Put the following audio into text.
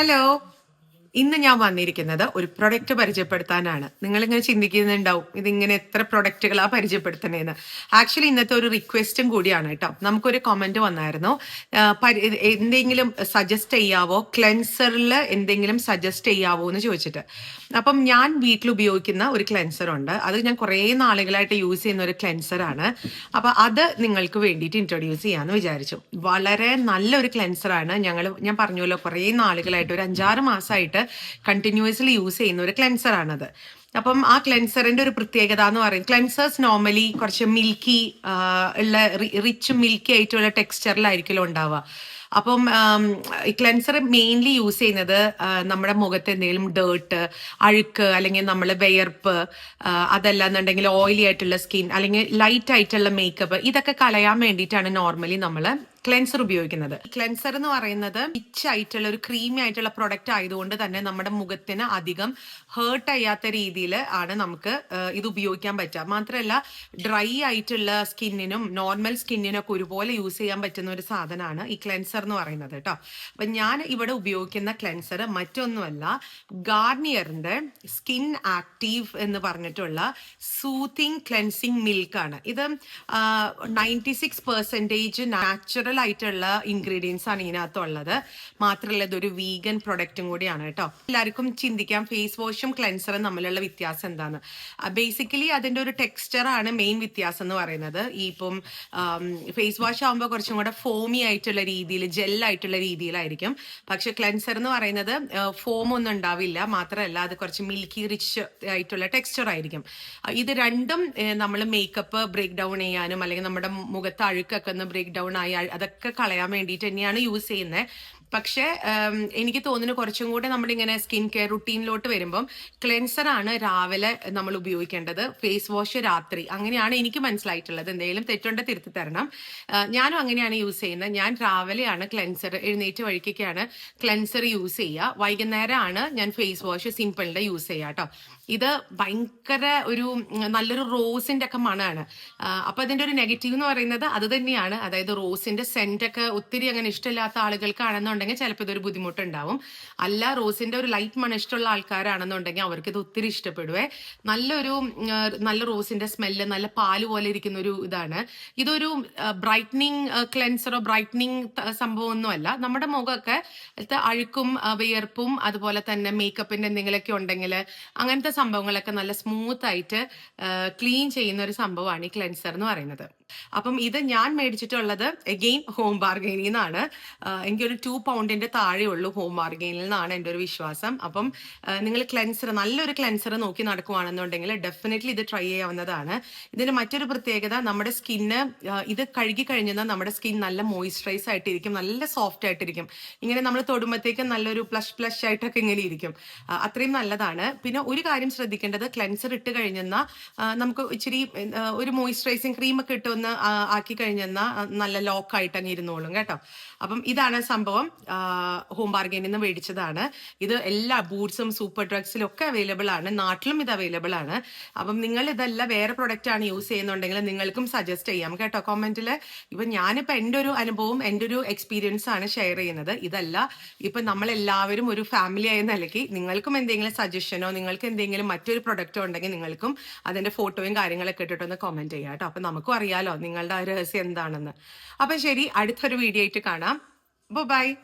Hello. ഇന്ന് ഞാൻ വന്നിരിക്കുന്നത് ഒരു പ്രൊഡക്റ്റ് പരിചയപ്പെടുത്താനാണ്. നിങ്ങൾ ഇങ്ങനെ ചിന്തിക്കുന്നുണ്ടാവും ഇതിങ്ങനെ എത്ര പ്രൊഡക്റ്റുകളാ പരിചയപ്പെടുത്തണേന്ന് ആക്ച്വലി ഇന്നത്തെ ഒരു റിക്വസ്റ്റും കൂടിയാണ് കേട്ടോ. നമുക്കൊരു കമന്റ് വന്നായിരുന്നു. എന്തെങ്കിലും സജസ്റ്റ് ചെയ്യാവോ? ക്ലെൻസറിൽ എന്തെങ്കിലും സജസ്റ്റ് ചെയ്യാവോ എന്ന് ചോദിച്ചിട്ട്. അപ്പം ഞാൻ വീട്ടിൽ ഉപയോഗിക്കുന്ന ഒരു ക്ലെൻസർ ഉണ്ട്. അത് ഞാൻ കുറേ നാളുകളായിട്ട് യൂസ് ചെയ്യുന്ന ഒരു ക്ലെൻസറാണ് അപ്പൊ അത് നിങ്ങൾക്ക് വേണ്ടിയിട്ട് ഇൻട്രൊഡ്യൂസ് ചെയ്യാന്ന് വിചാരിച്ചു. വളരെ നല്ലൊരു ക്ലെൻസറാണ് ഞങ്ങൾ ഞാൻ പറഞ്ഞല്ലോ കുറേ നാളുകളായിട്ട് ഒരു അഞ്ചാറ് മാസമായിട്ട് കണ്ടിന്യൂസ്ലി യൂസ് ചെയ്യുന്ന ഒരു ക്ലെൻസർ ആണത്. അപ്പം ആ ക്ലെൻസറിന്റെ ഒരു പ്രത്യേകത എന്ന് പറയും ക്ലെൻസേഴ്സ് നോർമലി കുറച്ച് മിൽക്കി ഉള്ള റിച്ച് മിൽക്കി ആയിട്ടുള്ള ടെക്സ്ചറിലായിരിക്കുമല്ലോ ഉണ്ടാവുക. അപ്പം ഈ ക്ലെൻസർ മെയിൻലി യൂസ് ചെയ്യുന്നത് നമ്മുടെ മുഖത്ത് എന്തെങ്കിലും ഡേർട്ട് അഴുക്ക് അല്ലെങ്കിൽ നമ്മൾ വിയർപ്പ് അതല്ല അതല്ലാന്നുണ്ടെങ്കിൽ ഓയിലി ആയിട്ടുള്ള സ്കിൻ അല്ലെങ്കിൽ ലൈറ്റ് ആയിട്ടുള്ള മേക്കപ്പ് ഇതൊക്കെ കളയാൻ വേണ്ടിയിട്ടാണ് നോർമലി നമ്മൾ ക്ലെൻസർ ഉപയോഗിക്കുന്നത്. ക്ലെൻസർ എന്ന് പറയുന്നത് റിച്ച് ആയിട്ടുള്ള ഒരു ക്രീമി ആയിട്ടുള്ള പ്രൊഡക്റ്റ് ആയതുകൊണ്ട് തന്നെ നമ്മുടെ മുഖത്തിന് അധികം ഹേർട്ട് ചെയ്യാത്ത രീതിയിൽ ആണ് നമുക്ക് ഇത് ഉപയോഗിക്കാൻ പറ്റുക. മാത്രമല്ല ഡ്രൈ ആയിട്ടുള്ള സ്കിന്നിനും നോർമൽ സ്കിന്നിനും ഒക്കെ ഒരുപോലെ യൂസ് ചെയ്യാൻ പറ്റുന്ന ഒരു സാധനമാണ് ഈ ക്ലെൻസർ എന്ന് പറയുന്നത് കേട്ടോ. അപ്പൊ ഞാൻ ഇവിടെ ഉപയോഗിക്കുന്ന ക്ലെൻസർ മറ്റൊന്നുമല്ല ഗാർണിയറിന്റെ സ്കിൻ ആക്റ്റീവ് എന്ന് പറഞ്ഞിട്ടുള്ള സൂത്തിങ് ക്ലെൻസിങ് മിൽക്കാണ് ഇത് നയന്റി സിക്സ് പെർസെന്റേജ് നാച്ചുറൽ ആയിട്ടുള്ള ഇൻഗ്രീഡിയൻസ് ആണ് ഇതിനകത്തുള്ളത്. മാത്രമല്ല ഇതൊരു വീഗൻ പ്രൊഡക്റ്റും കൂടിയാണ് കേട്ടോ. എല്ലാവർക്കും ചിന്തിക്കാം ഫേസ് വാഷും ക്ലെൻസറും തമ്മിലുള്ള വ്യത്യാസം എന്താണ്? ബേസിക്കലി അതിന്റെ ഒരു ടെക്സ്ചർ ആണ് മെയിൻ വ്യത്യാസം എന്ന് പറയുന്നത്. ഈ ഇപ്പം ഫേസ് വാഷ് ആകുമ്പോൾ കുറച്ചും കൂടെ ഫോമി ആയിട്ടുള്ള രീതിയിൽ ജെൽ ആയിട്ടുള്ള രീതിയിലായിരിക്കും. പക്ഷെ ക്ലെൻസർ എന്ന് പറയുന്നത് ഫോം ഒന്നും ഉണ്ടാവില്ല. മാത്രമല്ല അത് കുറച്ച് മിൽക്കി റിച്ച് ആയിട്ടുള്ള ടെക്സ്ചർ ആയിരിക്കും. ഇത് രണ്ടും നമ്മൾ മേക്കപ്പ് ബ്രേക്ക് ഡൗൺ ചെയ്യാനും അല്ലെങ്കിൽ നമ്മുടെ മുഖത്ത് അഴുക്കൊക്കെ ഒന്ന് ബ്രേക്ക് ഡൗൺ ആയി അതൊക്കെ കളയാൻ വേണ്ടിയിട്ട് തന്നെയാണ് യൂസ് ചെയ്യുന്നത് പക്ഷേ എനിക്ക് തോന്നുന്നു കുറച്ചും കൂടെ നമ്മളിങ്ങനെ സ്കിൻ കെയർ റുട്ടീനിലോട്ട് വരുമ്പം ക്ലെൻസർ ആണ് രാവിലെ നമ്മൾ ഉപയോഗിക്കേണ്ടത്. ഫേസ് വാഷ് രാത്രി. അങ്ങനെയാണ് എനിക്ക് മനസ്സിലായിട്ടുള്ളത്. എന്തെങ്കിലും തെറ്റുണ്ട് തിരുത്തി തരണം. ഞാനും അങ്ങനെയാണ് യൂസ് ചെയ്യുന്നത്. ഞാൻ രാവിലെയാണ് ക്ലെൻസർ എഴുന്നേറ്റ് വഴിക്കൊക്കെയാണ് ക്ലെൻസർ യൂസ് ചെയ്യുക. വൈകുന്നേരമാണ് ഞാൻ ഫേസ് വാഷ് സിമ്പിളിന്റെ യൂസ് ചെയ്യുക കേട്ടോ. ഇത് ഭയങ്കര ഒരു നല്ലൊരു റോസിന്റെ ഒക്കെ മണമാണ്. അപ്പൊ അതിന്റെ ഒരു നെഗറ്റീവ് എന്ന് പറയുന്നത് അത് തന്നെയാണ്. അതായത് റോസിന്റെ സെന്റ് ഒക്കെ ഒത്തിരി അങ്ങനെ ഇഷ്ടമില്ലാത്ത ആളുകൾക്കാണെന്നുണ്ടെങ്കിൽ ചിലപ്പോൾ ഇതൊരു ബുദ്ധിമുട്ടുണ്ടാവും. അല്ല റോസിന്റെ ഒരു ലൈറ്റ് മണ ഇഷ്ടമുള്ള ആൾക്കാരാണെന്നുണ്ടെങ്കിൽ അവർക്ക് ഇത് ഒത്തിരി ഇഷ്ടപ്പെടുവേ. നല്ലൊരു നല്ല റോസിന്റെ സ്മെല്ല് നല്ല പാൽ പോലെ ഇരിക്കുന്ന ഒരു ഇതാണ്. ഇതൊരു ബ്രൈറ്റനിങ് ക്ലെൻസറോ ബ്രൈറ്റനിങ് സംഭവം ഒന്നുമല്ല നമ്മുടെ മുഖമൊക്കെ അഴുക്കും വിയർപ്പും അതുപോലെ തന്നെ മേക്കപ്പിന്റെ എന്തെങ്കിലുമൊക്കെ ഉണ്ടെങ്കിൽ അങ്ങനത്തെ സംഭവങ്ങളൊക്കെ നല്ല സ്മൂത്ത് ആയിട്ട് ക്ലീൻ ചെയ്യുന്ന ഒരു സംഭവമാണ് ഈ ക്ലെൻസർ എന്ന് പറയുന്നത്. അപ്പം ഇത് ഞാൻ മേടിച്ചിട്ടുള്ളത് എഗെയിൻ ഹോം ബാർഗെയിനിൽ നിന്നാണ് എനിക്ക് എനിക്കൊരു ടു പൗണ്ടിന്റെ താഴെ ഉള്ളൂ ഹോം ബാർഗെയിനിൽ നിന്നാണ് എന്റെ ഒരു വിശ്വാസം. അപ്പം നിങ്ങൾ ക്ലെൻസർ നല്ലൊരു ക്ലെൻസർ നോക്കി നടക്കുവാണെന്നുണ്ടെങ്കിൽ ഡെഫിനറ്റ്ലി ഇത് ട്രൈ ചെയ്യാവുന്നതാണ്. ഇതിന്റെ മറ്റൊരു പ്രത്യേകത നമ്മുടെ സ്കിന്ന് ഇത് കഴുകി കഴിഞ്ഞാൽ നമ്മുടെ സ്കിൻ നല്ല മോയിസ്ചറൈസ് ആയിട്ടിരിക്കും നല്ല സോഫ്റ്റ് ആയിട്ടിരിക്കും. ഇങ്ങനെ നമ്മൾ തൊടുമ്പോഴത്തേക്കും നല്ലൊരു പ്ലഷ് പ്ലഷ് ആയിട്ടൊക്കെ ഇങ്ങനെ ഇരിക്കും. അത്രയും നല്ലതാണ്. പിന്നെ ഒരു കാര്യം ശ്രദ്ധിക്കേണ്ടത് ക്ലെൻസർ ഇട്ട് കഴിഞ്ഞാൽ നമുക്ക് ഇച്ചിരി ഒരു മോയിസ്ചറൈസിങ് ക്രീം ഒക്കെ ആ, ആക്കി കഴിഞ്ഞാൽ നല്ല ലോക്ക് ആയിട്ട് അങ്ങ് ഇരുന്നോളും കേട്ടോ. അപ്പം ഇതാണ് സംഭവം. ഹോം ബാർഗനിൽ നിന്ന് മേടിച്ചതാണ്. ഇത് എല്ലാ ബൂട്ട്സും സൂപ്പർ ഡ്രഗ്സിലും ഒക്കെ അവൈലബിൾ ആണ്. നാട്ടിലും ഇത് അവൈലബിൾ ആണ്. അപ്പം നിങ്ങൾ ഇതല്ല വേറെ പ്രൊഡക്റ്റ് ആണ് യൂസ് ചെയ്യുന്നുണ്ടെങ്കിൽ നിങ്ങൾക്കും സജസ്റ്റ് ചെയ്യാം കേട്ടോ കോമെന്റിൽ ഇപ്പൊ ഞാനിപ്പോ എന്റെ ഒരു അനുഭവം എന്റെ ഒരു എക്സ്പീരിയൻസ് ആണ് ഷെയർ ചെയ്യുന്നത്. ഇതല്ല ഇപ്പൊ നമ്മളെല്ലാവരും ഒരു ഫാമിലി ആയ നിലയ്ക്ക് നിങ്ങൾക്കും എന്തെങ്കിലും സജഷനോ നിങ്ങൾക്ക് എന്തെങ്കിലും മറ്റൊരു പ്രൊഡക്റ്റോ ഉണ്ടെങ്കിൽ നിങ്ങൾക്കും അതിന്റെ ഫോട്ടോയും കാര്യങ്ങളൊക്കെ ഇട്ടിട്ടൊന്ന് കോമെന്റ് ചെയ്യാം കേട്ടോ. അപ്പൊ നമുക്കും അറിയാലോ നിങ്ങളുടെ ആ രഹസ്യം എന്താണെന്ന്. അപ്പൊ ശരി അടുത്തൊരു വീഡിയോ ആയിട്ട് കാണാം. ബൈ